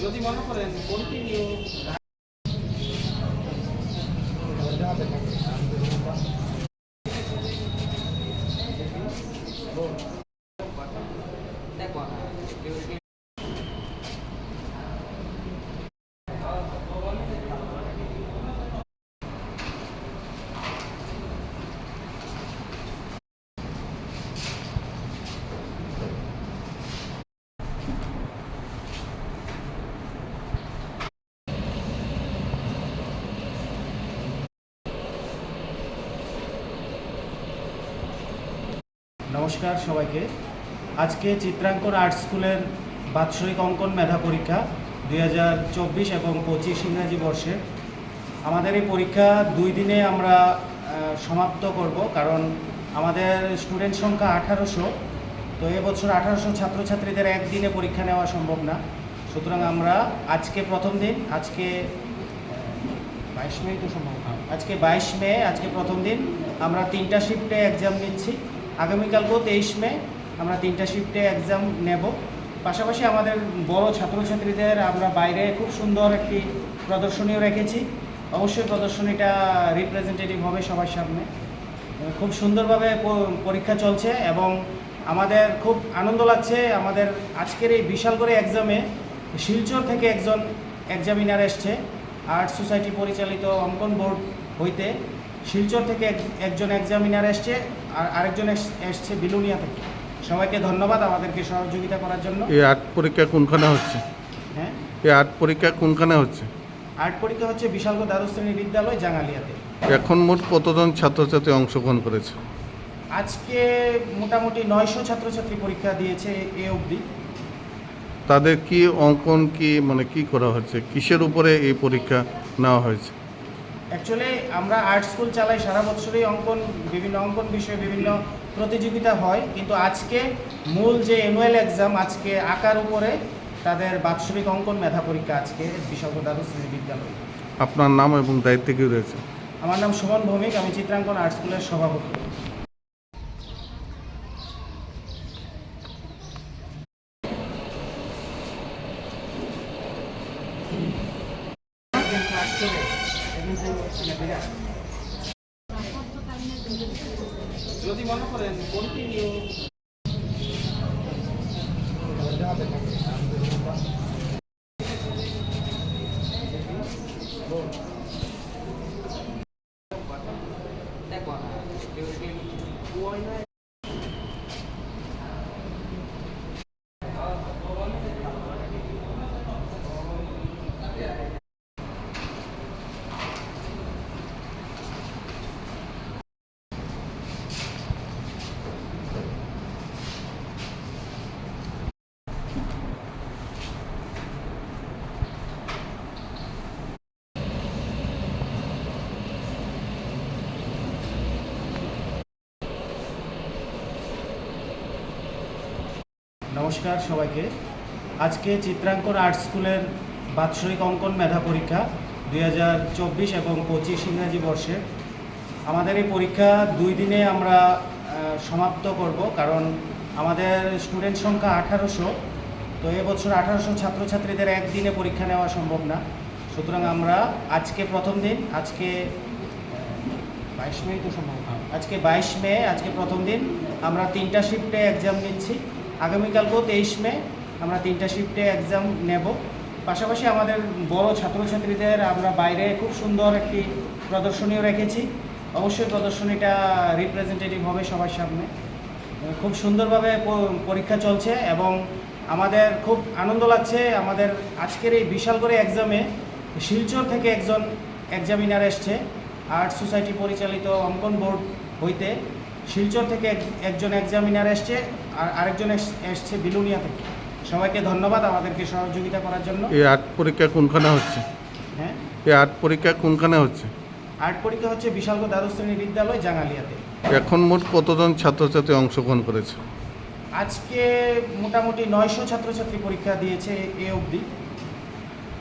যদি মনে করেন কন্টিনিউ দেখো না নমস্কার সবাইকে। আজকে চিত্রাঙ্কন আর্ট স্কুলের বাৎসরিক অঙ্কন মেধা পরীক্ষা দুই হাজার চব্বিশ এবং পঁচিশ ইংরাজি বর্ষে। আমাদের এই পরীক্ষা দুই দিনে আমরা সমাপ্ত করব কারণ আমাদের স্টুডেন্ট সংখ্যা আঠারোশো। তো এবছর আঠারোশো ছাত্রছাত্রীদের একদিনে পরীক্ষা নেওয়া সম্ভব না। সুতরাং আমরা আজকে প্রথম দিন, আজকে, বাইশ মে তো সম্ভব আজকে বাইশ মে, আজকে প্রথম দিন আমরা তিনটা শিফটে এক্সাম নিচ্ছি। আগামীকালকেও তেইশ মে আমরা তিনটা শিফটে এক্সাম নেব। পাশাপাশি আমাদের বড় ছাত্রছাত্রীদের আমরা বাইরে খুব সুন্দর একটি প্রদর্শনীও রেখেছি। অবশ্যই প্রদর্শনীটা রিপ্রেজেন্টেটিভ হবে সবার সামনে। খুব সুন্দরভাবে পরীক্ষা চলছে এবং আমাদের খুব আনন্দ লাগছে আমাদের আজকের এই বিশাল করে এক্সামে শিলচর থেকে একজন এক্সামিনার এসছে আর্ট সোসাইটি পরিচালিত অঙ্কন বোর্ড হইতে। শিলচর থেকে এক- একজন এক্সামিনার এসছে। আর আরেকজন এস- এসছে বিলুনিয়া থেকে। সবাইকে ধন্যবাদ আমাদেরকে সহযোগিতা করার জন্য। এই আর্ট পরীক্ষা কোনখানে হচ্ছে? হ্যাঁ? এই আর্ট পরীক্ষা কোনখানে হচ্ছে? আর্ট পরীক্ষা হচ্ছে বিশালগড় দ্বাদশ শ্রেণি বিদ্যালয় জাঙ্গালিয়াতে। এখন মোট কতজন ছাত্রছাত্রী অংশগ্রহণ করেছে? আজকে মোটামুটি নয়শো ছাত্রছাত্রী পরীক্ষা দিয়েছে এ অবধি। তাদের কি অঙ্কন কি মানে কি করা হচ্ছে? কিসের উপরে এই পরীক্ষা নেওয়া হয়েছে? অ্যাকচুয়ালি আমরা আর্ট স্কুল চালাই সারা বছরই অঙ্কন বিভিন্ন অঙ্কন বিষয়ে বিভিন্ন প্রতিযোগিতা হয়। কিন্তু আজকে মূল যে অ্যানুয়াল এক্সাম আজকে আঁকার উপরে তাদের বাৎসরিক অঙ্কন মেধা পরীক্ষা আজকে শ্রেণি বিদ্যালয় আপনার নাম এবং দায়িত্ব কি রয়েছে? আমার নাম সুমন ভৌমিক আমি চিত্রাঙ্কন আর্ট স্কুলের সভাপতি। যদি মনে করেন দেখো না নমস্কার সবাইকে। আজকে চিত্রাঙ্কন আর্ট স্কুলের বাৎসরিক অঙ্কন মেধা পরীক্ষা দুই হাজার চব্বিশ এবং পঁচিশ ইংরাজি বর্ষে। আমাদের এই পরীক্ষা দুই দিনে আমরা সমাপ্ত করব কারণ আমাদের স্টুডেন্ট সংখ্যা আঠারোশো। তো এবছর আঠারোশো ছাত্রছাত্রীদের একদিনে পরীক্ষা নেওয়া সম্ভব না। সুতরাং আমরা আজকে প্রথম দিন, আজকে, বাইশ মে তো সম্ভব আজকে বাইশ মে, আজকে প্রথম দিন আমরা তিনটা শিফটে এক্সাম নিচ্ছি। আগামীকালকেও তেইশ মে আমরা তিনটা শিফটে এক্সাম নেব। পাশাপাশি আমাদের বড় ছাত্রছাত্রীদের আমরা বাইরে খুব সুন্দর একটি প্রদর্শনীও রেখেছি। অবশ্যই প্রদর্শনীটা রিপ্রেজেন্টেটিভ হবে সবার সামনে। খুব সুন্দরভাবে পরীক্ষা চলছে এবং আমাদের খুব আনন্দ লাগছে। আমাদের আজকের এই বিশাল করে এক্সামে শিলচর থেকে একজন এক্সামিনার এসছে আর্ট সোসাইটি পরিচালিত অঙ্কন বোর্ড হইতে। শিলচর থেকে একজন এক্সামিনার এসছে। আর আরেকজন এস- এসছে বিলুনিয়া থেকে। সবাইকে ধন্যবাদ আমাদেরকে সহযোগিতা করার জন্য। এই আর্ট পরীক্ষা কোনখানে হচ্ছে? হ্যাঁ? এই আর্ট পরীক্ষা কোনখানে হচ্ছে? আর্ট পরীক্ষা হচ্ছে বিশালগড় দ্বাদশ শ্রেণি বিদ্যালয় জাঙ্গালিয়াতে। এখন মোট কতজন ছাত্রছাত্রী অংশগ্রহণ করেছে? আজকে মোটামুটি নয়শো ছাত্রছাত্রী পরীক্ষা দিয়েছে এ অবধি।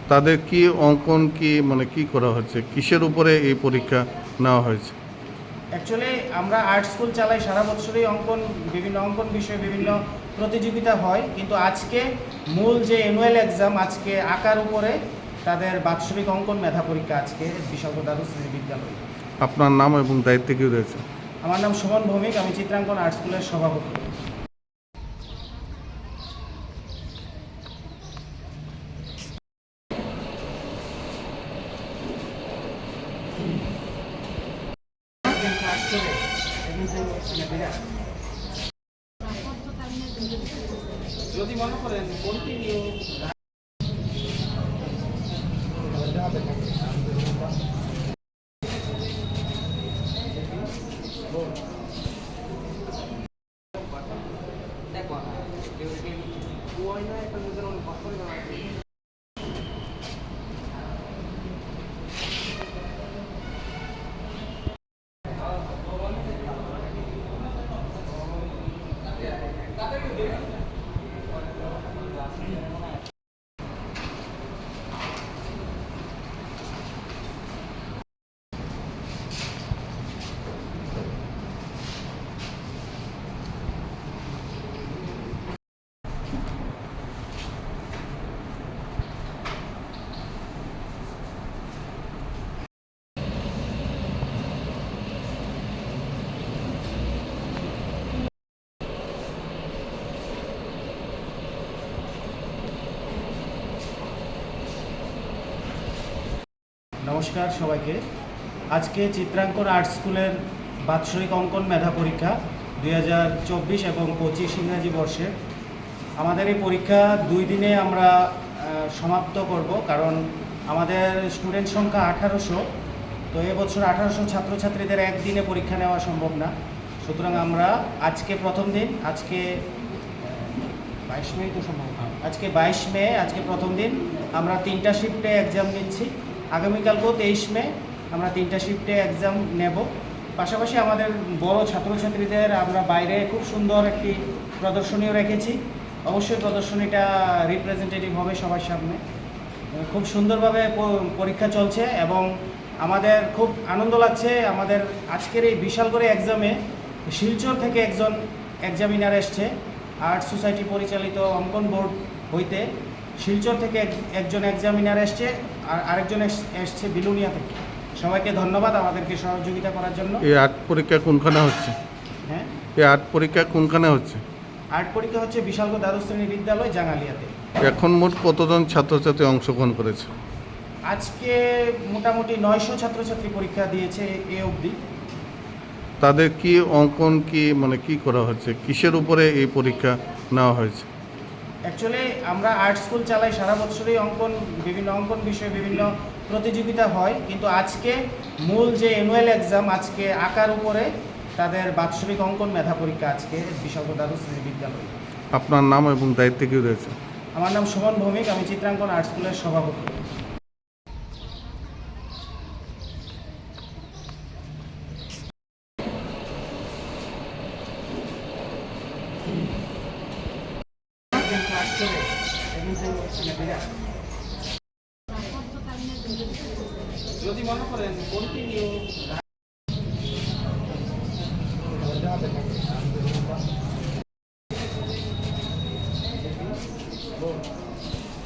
তাদের কি অঙ্কন কি মানে কি করা হচ্ছে? কিসের উপরে এই পরীক্ষা নেওয়া হয়েছে? অ্যাকচুয়ালি আমরা আর্ট স্কুল চালাই সারা বছরই অঙ্কন বিভিন্ন অঙ্কন বিষয়ে বিভিন্ন প্রতিযোগিতা হয়। কিন্তু আজকে মূল যে অ্যানুয়াল এক্সাম আজকে আঁকার উপরে তাদের বাৎসরিক অঙ্কন মেধা পরীক্ষা আজকে শ্রেণি বিদ্যালয়। আপনার নাম এবং দায়িত্বে কি রয়েছে? আমার নাম সুমন ভৌমিক আমি চিত্রাঙ্কন আর্ট স্কুলের সভাপতি। যদি মনে করেন কন্টিনিউ দেখো কেউ কেউ কুয়াই না একটা অনেক কষ্ট করে নমস্কার সবাইকে। আজকে চিত্রাঙ্কন আর্ট স্কুলের বাৎসরিক অঙ্কন মেধা পরীক্ষা দুই হাজার চব্বিশ এবং পঁচিশ ইংরাজি বর্ষে। আমাদের এই পরীক্ষা দুই দিনে আমরা সমাপ্ত করব কারণ আমাদের স্টুডেন্ট সংখ্যা আঠারোশো। তো এবছর আঠারোশো ছাত্রছাত্রীদের একদিনে পরীক্ষা নেওয়া সম্ভব না। সুতরাং আমরা আজকে প্রথম দিন, আজকে বাইশ মে তো সম্ভব আজকে বাইশ মে, আজকে প্রথম দিন আমরা তিনটা শিফটে এক্সাম নিচ্ছি। আগামীকালকেও তেইশ মে আমরা তিনটা শিফটে এক্সাম নেব। পাশাপাশি আমাদের বড় ছাত্রছাত্রীদের আমরা বাইরে খুব সুন্দর একটি প্রদর্শনীও রেখেছি। অবশ্যই প্রদর্শনীটা রিপ্রেজেন্টেটিভ হবে সবার সামনে। খুব সুন্দরভাবে পরীক্ষা চলছে এবং আমাদের খুব আনন্দ লাগছে আমাদের আজকের এই বিশাল করে এক্সামে শিলচর থেকে একজন এক্সামিনার এসছে আর্ট সোসাইটি পরিচালিত অঙ্কন বোর্ড হইতে। শিলচর থেকে একজন এক্সামিনার এসছে। আর আরেকজন এস- এসছে বিলুনিয়া থেকে। সবাইকে ধন্যবাদ আমাদেরকে সহযোগিতা করার জন্য। এই আর্ট পরীক্ষা কোনখানে হচ্ছে? হ্যাঁ? এই আর্ট পরীক্ষা কোনখানে হচ্ছে? আর্ট পরীক্ষা হচ্ছে বিশালগড় দ্বাদশ শ্রেণি বিদ্যালয় জাঙ্গালিয়াতে। এখন মোট কতজন ছাত্রছাত্রী অংশগ্রহণ করেছে? আজকে মোটামুটি নয়শো ছাত্রছাত্রী পরীক্ষা দিয়েছে এ অবধি। তাদের কি অঙ্কন কি মানে কি করা হচ্ছে? কিসের উপরে এই পরীক্ষা নেওয়া হয়েছে? অ্যাকচুয়ালি আমরা আর্ট স্কুল চালাই সারা বছরই অঙ্কন বিভিন্ন অঙ্কন বিষয়ে বিভিন্ন প্রতিযোগিতা হয়। কিন্তু আজকে মূল যে অ্যানুয়াল এক্সাম আজকে আঁকার উপরে তাদের বাৎসরিক অঙ্কন মেধা পরীক্ষা আজকে দ্বাদশ শ্রেণি বিদ্যালয়। আপনার নাম এবং দায়িত্বে কি রয়েছে? আমার নাম সুমন ভৌমিক আমি চিত্রাঙ্কন আর্ট স্কুলের সভাপতি। যদি মনে করেন কন্টিনিউ